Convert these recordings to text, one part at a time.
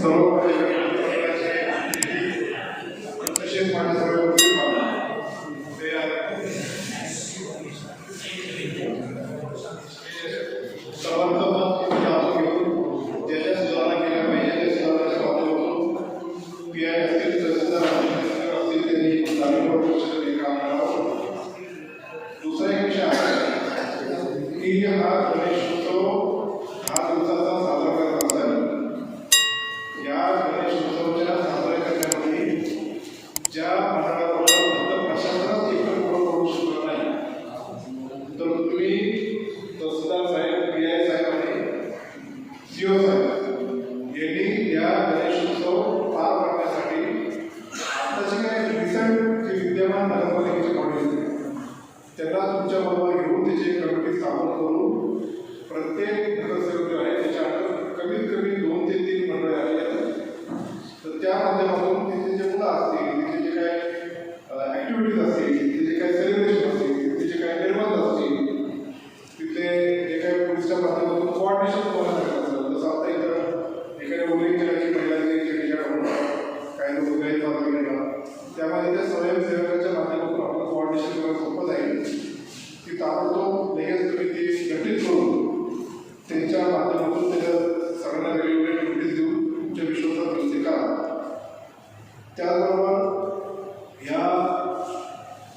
So कंपनीचे model तुमच्या तुमच्याबरोबर घेऊन त्याची कमिटी स्थापन करून प्रत्येक नगरसेवक त्याचबरोबर या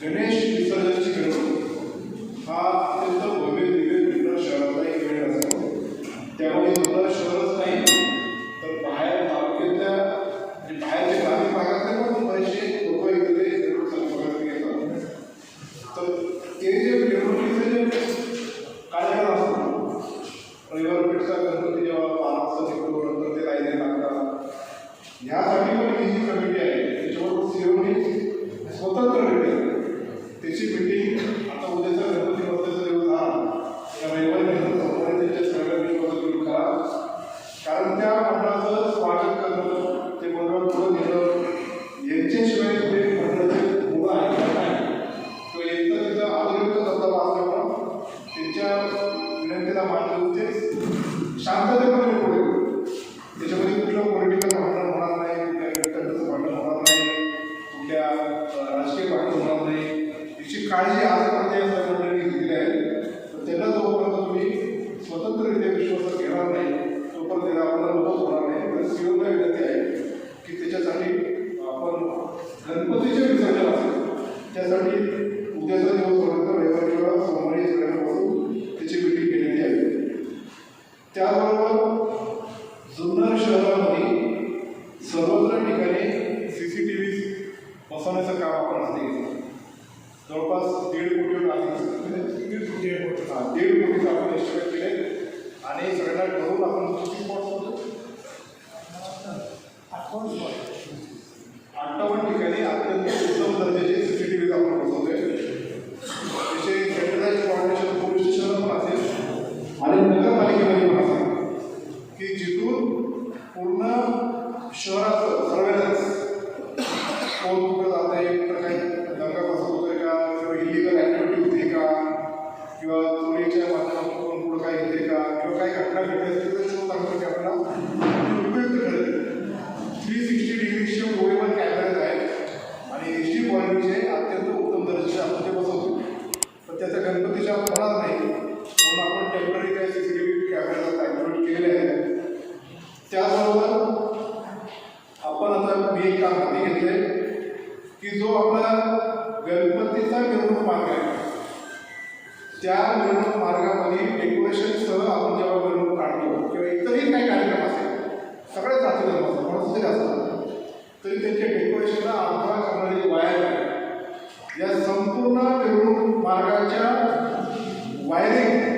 गणेश विसर्जनची घडवणूक हा अत्यंत भव्य दिव्य निर्णय शहरातला एक वेळ असतो. त्यामुळे सुद्धा शहरच नाही तर बाहेर तालुक्यातल्या म्हणजे बाहेरच्या ग्रामीण भागातले पण बरेचसे लोक इकडे निवडणूक येतात. तर ते जे निवडणुकीचे जे कार्यक्रम असतो रविवार पेठचा गणपती जेव्हा पाच असतो तिकडून ते लाईने लागतात ह्यासाठी पण ही कमिटी पाऊस होणार नाही पण श्रीमंत विनंती आहे की त्याच्यासाठी आपण गणपतीच्या विसर्जन असेल त्यासाठी उद्याचा दिवस पर्यंत रविवारी किंवा सोमवारी सगळ्यांना त्याची मिटिंग केलेली आहे. त्याबरोबर जुन्नर शहरामध्ये सर्वत्र ठिकाणी सी सी टी व्ही बसवण्याचं काम आपण हाती घेतलं जवळपास दीड कोटी म्हणजे दीड कोटी दीड कोटीचं आपण एस्टिमेट केले आणि सगळ्यांना ठरवून आपण किती स्पॉट्स अठ्ठावन्न ठिकाणी अत्यंत उत्तम दर्जाचे सीसीटीव्ही आपण बसवले त्याचे सेंट्रलाइज कॉर्डिनेशन पोलीस स्टेशनला पण असेल आणि नगरपालिकेमध्ये पण असेल की वाढीचे अत्यंत उत्तम दर्जाचे आपण ते बसवतो पण त्याचा गणपतीच्या फळात तरी त्यांच्या डेकोरेशनला आव्हान करणारी वायर या संपूर्ण निवडणूक मार्गाच्या वायरिंग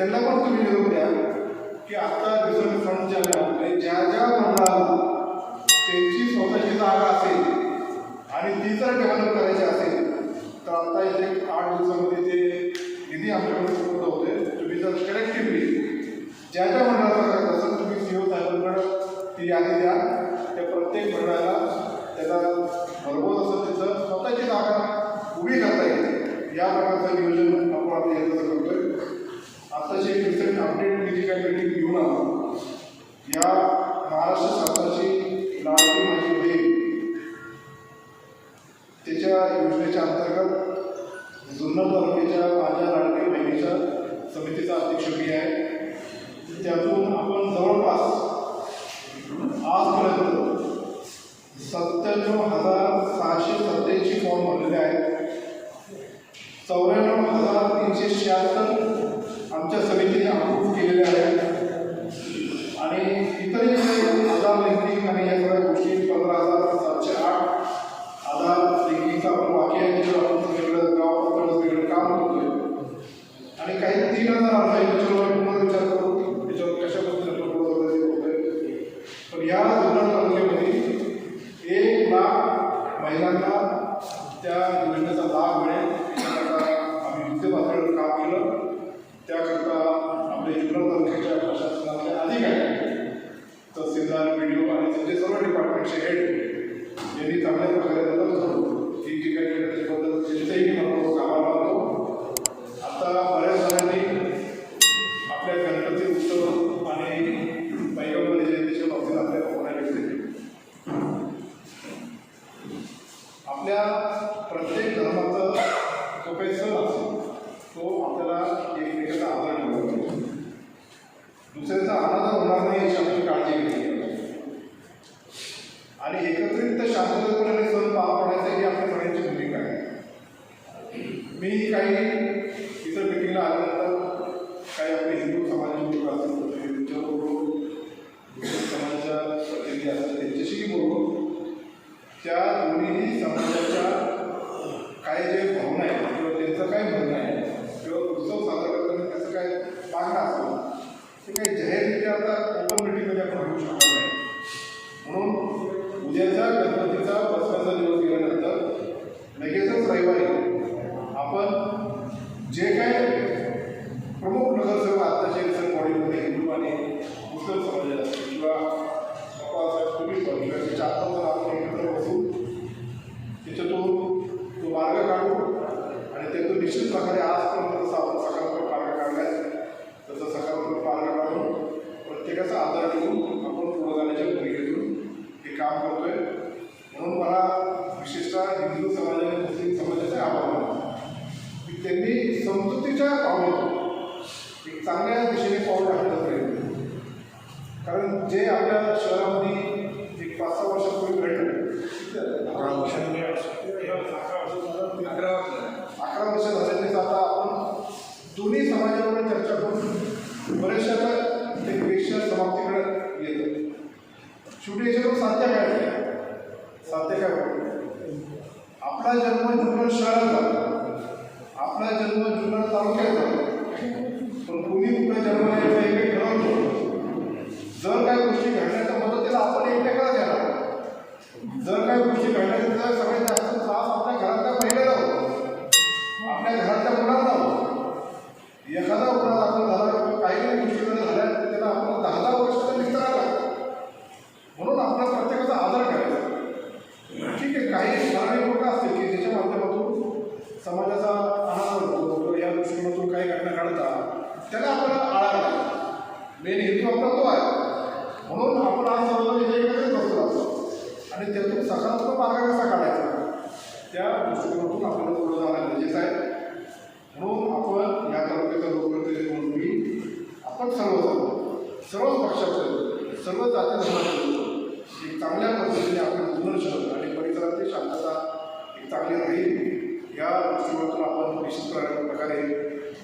त्यांना पण तुम्ही निरोप द्या की आता रिझर्व्ह फंड ज्या म्हणजे ज्या ज्या मंडळाला त्यांची स्वतःची जागा असेल आणि ती जर डेव्हलप करायची असेल तर आता इथे आठ दिवसामध्ये ते निधी आमच्याकडे उपलब्ध होते तुम्ही जर कलेक्टिव्हली ज्या ज्या मंडळाचा करत असेल तुम्ही सी ओ साहेबांकडं ती यादी द्या. त्या प्रत्येक मंडळाला त्याला भरभोत असं तिथं स्वतःची जागा उभी करता येईल. या प्रकारचं नियोजन आपण आता याचं करतोय. आताची एक रिसेंट अपडेट मी जी काही मीटिंग घेऊन आलो या महाराष्ट्र शासनाची लाडकी माझी बहीण त्याच्या योजनेच्या अंतर्गत जुन्नर तालुक्याच्या माझ्या लाडकी बहिणीच्या समितीचा अध्यक्ष मी आहे. त्यातून आपण जवळपास आजपर्यंत सत्त्याण्णव हजार सहाशे सत्त्याऐंशी फॉर्म भरलेले आहेत. चौऱ्याण्णव हजार तीनशे शहात्तर आमच्या समितीने अप्रूव्ह केलेले आहेत. आणि इतरही आधार लिंकिंग आणि या सगळ्या गोष्टी पंधरा हजार सातशे आठ आधार लिंकिंगचा आपण बाकी आहे त्याच्यावर आपण वेगळं गाव पातळीवर वेगळं काम करतोय. आणि काही तीन हजार अर्ज आहे त्याच्यावर आपण पुन्हा विचार करू त्याच्यावर कशा पद्धतीने प्रपोजल वगैरे होतोय पण या जुन्नर तालुक्यामध्ये एक लाख महिलांना त्या योजनेचा लाभ मिळेल याकरता आम्ही युद्ध पातळीवर काम केलं त्याकरता आपले जुन्नर तालुक्याच्या प्रशासनाचे अधिकारी तहसीलदार बी डी ओ आणि त्यांचे हेड यांनी चांगल्या प्रकारे त्याला धरून ही जी काही केलं त्याच्याबद्दल त्यांचंही मनपूर्वक आभार मानतो आता बऱ्याच जणांनी आपल्या गणपती उत्सव आणि पैगंबर जयंतीच्या बाबतीत आपल्याला बोलायला घेतले आपल्या प्रत्येक धर्माचं जो काही सण असतो. तो आपल्याला एकमेकाचा आदर ठेवला दुसऱ्याचा आनंद होणार नाही याची आपण काळजी घेतली. आणि एकत्रित शांततेपणे सण पार पाडायचं ही आपल्या सगळ्यांची भूमिका आहे. मी काही इतर मिटिंगला आल्यानंतर काही आपले जे काय प्रमुख नगरसेवक आत्ताचे सर बॉडीमध्ये हिंदू आणि मुस्लिम समाजाला असतील किंवा बाबासाहेब तुम्ही पण किंवा त्याच्या आत्ताचं आपण एकत्र बसू त्याच्यातून तो मार्ग काढू आणि त्यातून निश्चित प्रकारे आजपर्यंत जसं आपण सकारात्मक मार्ग काढला आहे तसं सकारात्मक मार्ग काढून प्रत्येकाचा आदर ठेवून आपण पुढे जाण्याच्या भूमिकेतून हे काम करतोय म्हणून मला विशेषतः हिंदू समाज आणि मुस्लिम समाजाचे आभार मानतो की त्यांनी समजुतीच्या पावलातून एक चांगल्या दिशेने पाऊल टाकलं पाहिजे कारण जे आपल्या शहरामध्ये एक पाच सहा वर्षापूर्वी घडलं अकरा अकरा अकरा वर्ष झाले आता आपण दोन्ही समाजावर चर्चा करून बऱ्याचशा ते विषय समाप्तीकडे येतं शेवटी याच्यावर साध्य काय होतं? साध्य काय होतं? आपला जन्म जुन्नर शहरात झाला. आपला जन्म जुन्नर तालुक्यात झाला. पण कोणी कुठे जन्म घ्यायचा एक ठरवतो जर काही गोष्टी घडण्याच्या त्याला आपण एकमेकाला देणार. जर काही गोष्टी घडण्याचा सगळ्यात जास्त त्रास आपल्या घरातल्या महिलेला होतो आपल्या घरातल्या मुलांना होतो एखादा गुन्हा दाखल झाला किंवा काही काही गोष्टी जर झाल्या तर त्याला आपण दहा दहा वर्ष निघताना म्हणून आपल्या प्रत्येकाचा आदर करायचा ठीक आहे काही ठराविक लोक असतील की ज्याच्या माध्यमातून समाजाचा आनंद होतो किंवा या दृष्टिकोनातून काही घटना घडतात त्याला आपल्याला आळा घालायचा मेन हेतू आपला तो आहे म्हणून आपण आज सर्वजण इथे एकत्रित बसलो आहोत. आणि त्यातून सकारात्मक मार्ग कसा काढायचा त्या दृष्टिकोनातून आपल्याला पुढे जाणं गरजेचं आहे म्हणून आपण या तालुक्याचा लोकप्रतिनिधी म्हणून मी आपण सर्वजण सर्वच पक्षाचे सर्व जाती धर्माचे लोक एक चांगल्या पद्धतीने आपण जुनं आणि परिसरातली शांतता एक चांगली राहील. या दृष्टिकोनातून आपण निश्चित प्र- प्रकारे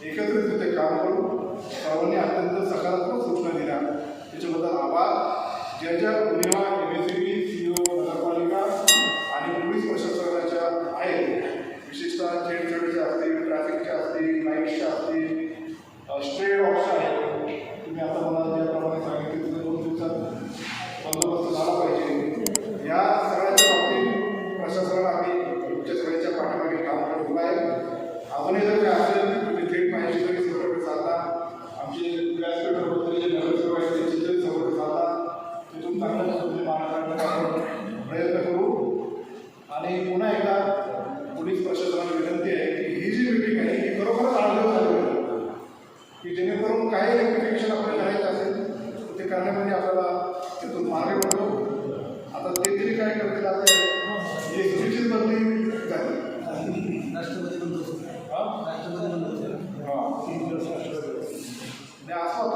एकत्रितरित्या काम करू सर्वांनी अत्यंत सकारात्मक सूचना दिल्या. त्याच्याबद्दल आभार. ज्या ज्या. उणिवा एम एस आणि पुन्हा एकदा पोलीस प्रशासनाला विनंती आहे की ही जी मीटिंग आहे ही खरोखरच आढळून झाली की जेणेकरून काही रेक्टिफिकेशन आपल्याला करायचं असेल ते करण्यामध्ये आपल्याला तिथून मागे पडतो आता ते तरी काय करतील आता एक्झिबिशन बदली राष्ट्रपती हां? असं